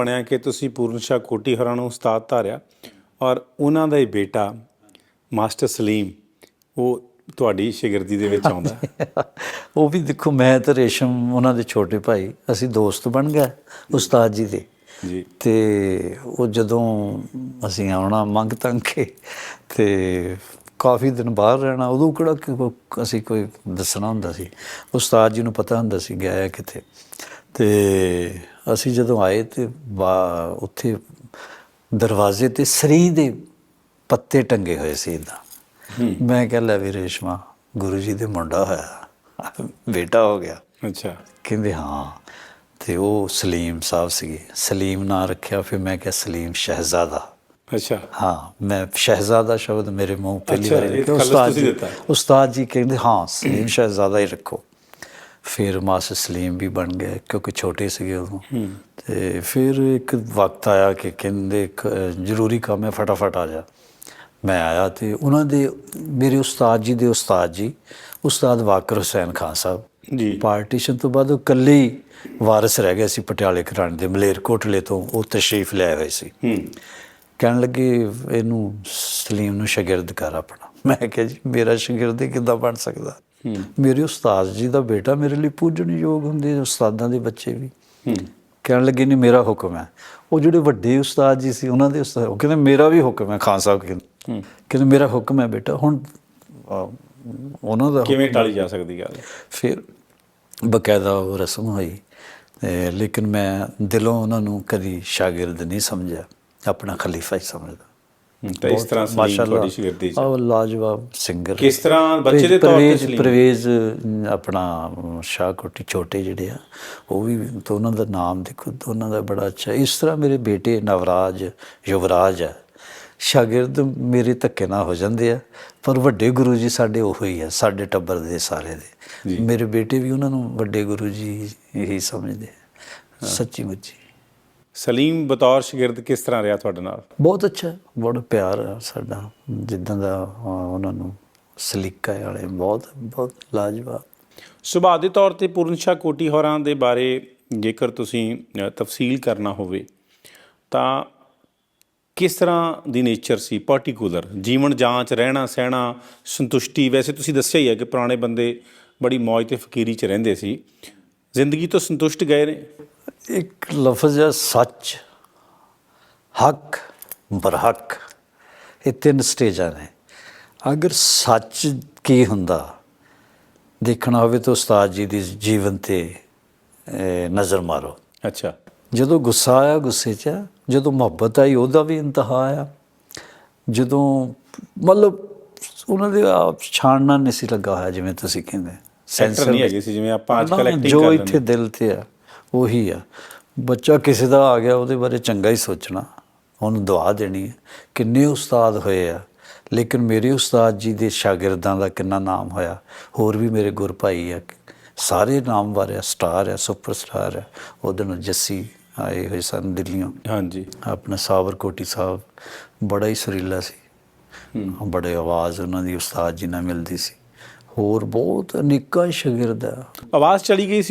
ਬਣਿਆ ਕਿ ਤੁਸੀਂ ਪੂਰਨ ਸ਼ਾਹ ਕੋਟੀ ਹੋਰਾਂ ਨੂੰ ਉਸਤਾਦ ਧਾਰਿਆ ਔਰ ਉਹਨਾਂ ਦਾ ਹੀ ਬੇਟਾ ਮਾਸਟਰ ਸਲੀਮ ਉਹ ਤੁਹਾਡੀ ਸ਼ਾਗਿਰਦੀ ਦੇ ਵਿੱਚ ਆਉਂਦਾ। ਉਹ ਵੀ ਦੇਖੋ ਮੈਂ ਤੇ ਰੇਸ਼ਮ ਉਹਨਾਂ ਦੇ ਛੋਟੇ ਭਾਈ ਅਸੀਂ ਦੋਸਤ ਬਣ ਗਏ ਉਸਤਾਦ ਜੀ ਦੇ। ਜੀ। ਤੇ ਉਹ ਜਦੋਂ ਅਸੀਂ ਆਉਣਾ ਮੰਗ ਤੰਗ ਕੇ ਤੇ ਕਾਫੀ ਦਿਨ ਬਾਹਰ ਰਹਿਣਾ ਉਦੋਂ ਕਿਹੜਾ ਕਿ ਅਸੀਂ ਕੋਈ ਦੱਸਣਾ ਹੁੰਦਾ ਸੀ। ਉਸਤਾਦ ਜੀ ਨੂੰ ਪਤਾ ਹੁੰਦਾ ਸੀ ਗਿਆ ਕਿਤੇ ਤੇ ਅਸੀਂ ਜਦੋਂ ਆਏ ਤੇ ਉੱਥੇ ਦਰਵਾਜ਼ੇ ਤੇ ਸਰੀ ਦੇ ਪੱਤੇ ਟੰਗੇ ਹੋਏ ਸੀ ਇਦਾਂ ਮੈਂ ਕਿਹਾ ਲੈ ਵੀ ਰੇਸ਼ਮਾ ਗੁਰੂ ਜੀ ਦੇ ਮੁੰਡਾ ਹੋਇਆ। ਬੇਟਾ ਹੋ ਗਿਆ। ਅੱਛਾ। ਕਹਿੰਦੇ ਹਾਂ। ਤੇ ਉਹ ਸਲੀਮ ਸਾਹਿਬ ਸੀਗੇ। ਸਲੀਮ ਨਾਂ ਰੱਖਿਆ ਫਿਰ ਮੈਂ ਕਿਹਾ ਸਲੀਮ ਸ਼ਹਿਜ਼ਾਦਾ। ਅੱਛਾ। ਹਾਂ ਮੈਂ ਸ਼ਹਿਜ਼ਾਦਾ ਸ਼ਬਦ ਮੇਰੇ ਮੂੰਹ ਪਹਿਲੀ ਵਾਰ ਜੀ। ਉਸਤਾਦ ਜੀ ਕਹਿੰਦੇ ਹਾਂ ਸਲੀਮ ਸ਼ਹਿਜ਼ਾਦਾ ਹੀ ਰੱਖੋ। ਫਿਰ ਮਾਸ ਸਲੀਮ ਵੀ ਬਣ ਗਏ ਕਿਉਂਕਿ ਛੋਟੇ ਸੀਗੇ ਉਦੋਂ। ਤੇ ਫਿਰ ਇੱਕ ਵਕਤ ਆਇਆ ਕਿ ਕਹਿੰਦੇ ਇੱਕ ਜ਼ਰੂਰੀ ਕੰਮ ਹੈ ਫਟਾਫਟ ਆ ਜਾ। ਮੈਂ ਆਇਆ ਤੇ ਉਹਨਾਂ ਦੇ ਮੇਰੇ ਉਸਤਾਦ ਜੀ ਦੇ ਉਸਤਾਦ ਜੀ ਉਸਤਾਦ ਵਾਕਰ ਹੁਸੈਨ ਖਾਨ ਸਾਹਿਬ। ਜੀ। ਪਾਰਟੀਸ਼ਨ ਤੋਂ ਬਾਅਦ ਉਹ ਇਕੱਲੇ ਹੀ ਵਾਰਿਸ ਰਹਿ ਗਿਆ ਸੀ ਪਟਿਆਲੇ ਘਰਾਣੇ ਦੇ ਮਲੇਰਕੋਟਲੇ ਤੋਂ ਉਹ ਤਸ਼ਰੀਫ ਲੈ ਹੋਏ ਸੀ। ਕਹਿਣ ਲੱਗੇ ਇਹਨੂੰ ਸਲੀਮ ਨੂੰ ਸ਼ਾਗਿਰਦ ਕਰ ਆਪਣਾ। ਮੈਂ ਕਿਹਾ ਜੀ ਮੇਰਾ ਸ਼ਾਗਿਰਦ ਕਿੱਦਾਂ ਬਣ ਸਕਦਾ? ਮੇਰੇ ਉਸਤਾਦ ਜੀ ਦਾ ਬੇਟਾ ਮੇਰੇ ਲਈ ਪੂਜਣਯੋਗ ਹੁੰਦੇ ਉਸਤਾਦਾਂ ਦੇ ਬੱਚੇ ਵੀ। ਕਹਿਣ ਲੱਗੇ ਨਹੀਂ ਮੇਰਾ ਹੁਕਮ ਹੈ। ਉਹ ਜਿਹੜੇ ਵੱਡੇ ਉਸਤਾਦ ਜੀ ਸੀ ਉਹਨਾਂ ਦੇ ਉਸਤਾਦ ਉਹ ਕਹਿੰਦੇ ਮੇਰਾ ਵੀ ਹੁਕਮ ਹੈ। ਖਾਨ ਸਾਹਿਬ ਕਹਿੰਦੇ ਕਹਿੰਦੇ ਮੇਰਾ ਹੁਕਮ ਹੈ ਬੇਟਾ। ਹੁਣ ਉਹਨਾਂ ਦਾ ਕਿਵੇਂ ਟਾਲੀ ਜਾ ਸਕਦੀ ਗੱਲ? ਫਿਰ ਬਕਾਇਦਾ ਉਹ ਰਸਮ ਹੋਈ ਲੇਕਿਨ ਮੈਂ ਦਿਲੋਂ ਉਹਨਾਂ ਨੂੰ ਕਦੀ ਸ਼ਾਗਿਰਦ ਨਹੀਂ ਸਮਝਿਆ। ਆਪਣਾ ਖਲੀਫਾ ਹੀ ਸਮਝਦਾ। ਤਾਂ ਇਸ ਤਰ੍ਹਾਂ ਸਲੀਮ ਤੁਹਾਡੀ ਸ਼ਾਗਿਰਦੀ ਚ ਉਹ ਲਾਜਵਾਬ ਸਿੰਗਰ। ਕਿਸ ਤਰ੍ਹਾਂ ਬੱਚੇ ਦੇ ਤੌਰ ਤੇ ਸਲੀਮ? ਪ੍ਰਵੇਜ਼ ਆਪਣਾ ਸ਼ਾਹਕੋਟੀ ਛੋਟੇ ਜਿਹੜੇ ਆ ਉਹ ਵੀ ਉਹਨਾਂ ਦਾ ਨਾਮ ਦੇਖੋ ਉਹਨਾਂ ਦਾ ਬੜਾ ਅੱਛਾ। ਇਸ ਤਰ੍ਹਾਂ ਮੇਰੇ ਬੇਟੇ ਨਵਰਾਜ ਯੁਵਰਾਜ ਹੈ ਸ਼ਾਗਿਰਦ ਮੇਰੇ ਧੱਕੇ ਨਾਲ ਹੋ ਜਾਂਦੇ ਆ ਪਰ ਵੱਡੇ ਗੁਰੂ ਜੀ ਸਾਡੇ ਉਹੋ ਹੀ ਆ ਸਾਡੇ ਟੱਬਰ ਦੇ ਸਾਰੇ ਦੇ। ਮੇਰੇ ਬੇਟੇ ਵੀ ਉਹਨਾਂ ਨੂੰ ਵੱਡੇ ਗੁਰੂ ਜੀ ਇਹੀ ਸਮਝਦੇ ਆ। ਸੱਚੀ ਮੁੱਚੀ। ਸਲੀਮ ਬਤੌਰ ਸ਼ਾਗਿਰਦ ਕਿਸ ਤਰ੍ਹਾਂ ਰਿਹਾ ਤੁਹਾਡੇ ਨਾਲ? ਬਹੁਤ ਅੱਛਾ ਬੜਾ ਪਿਆਰ ਆ ਸਾਡਾ ਜਿੱਦਾਂ ਦਾ ਉਹਨਾਂ ਨੂੰ ਸਲੀਕਾ ਵਾਲੇ ਬਹੁਤ ਬਹੁਤ ਲਾਜਵਾਬ। ਸੁਭਾਅ ਦੇ ਤੌਰ ਤੇ ਪੂਰਨ ਸ਼ਾਹ ਕੋਟੀ ਹੋਰਾਂ ਦੇ ਬਾਰੇ ਜੇਕਰ ਤੁਸੀਂ ਤਫਸੀਲ ਕਰਨਾ ਹੋਵੇ ਤਾਂ ਕਿਸ ਤਰ੍ਹਾਂ ਦੀ ਨੇਚਰ ਸੀ? ਪਾਰਟਿਕੂਲਰ ਜੀਵਨ ਜਾਂਚ ਰਹਿਣਾ ਸਹਿਣਾ ਸੰਤੁਸ਼ਟੀ ਵੈਸੇ ਤੁਸੀਂ ਦੱਸਿਆ ਹੀ ਹੈ ਕਿ ਪੁਰਾਣੇ ਬੰਦੇ ਬੜੀ ਮौज ਤੇ ਫਕੀਰੀ ਚ ਰਹਿੰਦੇ ਸੀ। ਜ਼ਿੰਦਗੀ ਤੋਂ ਸੰਤੁਸ਼ਟ ਗਏ ਨੇ? ਇੱਕ ਲਫ਼ਜ਼ ਹੈ ਸੱਚ ਹੱਕ ਬਰਹਕ। ਇਹ ਤਿੰਨ ਸਟੇਜਾਂ ਨੇ। ਅਗਰ ਸੱਚ ਕੀ ਹੁੰਦਾ? ਦੇਖਣਾ ਹੋਵੇ ਤਾਂ ਉਸਤਾਦ ਜੀ ਦੀ ਜੀਵਨ ਤੇ ਨਜ਼ਰ ਮਾਰੋ। ਅੱਛਾ। ਜਦੋਂ ਗੁੱਸਾ ਆਇਆ ਗੁੱਸੇ 'ਚ। ਜਦੋਂ ਮੁਹੱਬਤ ਆਈ ਉਹਦਾ ਵੀ ਇੰਤਹਾ ਆ ਜਦੋਂ ਮਤਲਬ ਉਹਨਾਂ ਦੇ ਆਪ ਛਾਣਨਾ ਨਹੀਂ ਸੀ ਲੱਗਾ ਹੋਇਆ ਜਿਵੇਂ ਤੁਸੀਂ ਕਹਿੰਦੇ। ਸੈਂਸਰ ਨਹੀਂ ਹੈਗੇ ਸੀ ਜਿਵੇਂ ਆਪਾਂ ਅੱਜ ਕੱਲ ਨਾ, ਐਕਟਿੰਗ ਜੋ ਕਰ ਇੱਥੇ ਦਿਲ ਤੇ ਆ। ਉਹੀ ਆ। ਬੱਚਾ ਕਿਸੇ ਦਾ ਆ ਗਿਆ ਉਹਦੇ ਬਾਰੇ ਚੰਗਾ ਹੀ ਸੋਚਣਾ। ਉਹਨੂੰ ਦੁਆ ਦੇਣੀ ਹੈ। ਕਿੰਨੇ ਉਸਤਾਦ ਹੋਏ ਆ। ਲੇਕਿਨ ਮੇਰੇ ਉਸਤਾਦ ਜੀ ਦੇ ਸ਼ਾਗਿਰਦਾਂ ਦਾ ਕਿੰਨਾ ਨਾਮ ਹੋਇਆ। ਹੋਰ ਵੀ ਮੇਰੇ ਗੁਰ ਭਾਈ ਆ। ਸਾਰੇ ਨਾਮ ਵਾਲੇ ਸਟਾਰ ਆ ਸੁਪਰ ਸਟਾਰ ਆ। ਉਹਦੇ ਨੂੰ ਜੱਸੀ ਆਏ ਹੋਏ ਸਨ ਦਿੱਲੀੋਂ ਹਾਂਜੀ। ਆਪਣਾ ਸਾਬਰਕੋਟੀ ਸਾਹਿਬ। ਬੜਾ ਹੀ ਸੁਰੀਲਾ ਸੀ। ਬੜੇ ਆਵਾਜ਼ ਉਹਨਾਂ ਦੀ ਉਸਤਾਦ ਜੀ ਨਾਲ ਮਿਲਦੀ ਸੀ। ਹੋਰ ਬਹੁਤ ਅਨੇਕਾਂ ਸ਼ਾਗਿਰਦ ਆ। ਆਵਾਜ਼ ਚਲੀ ਗਈ ਸੀ।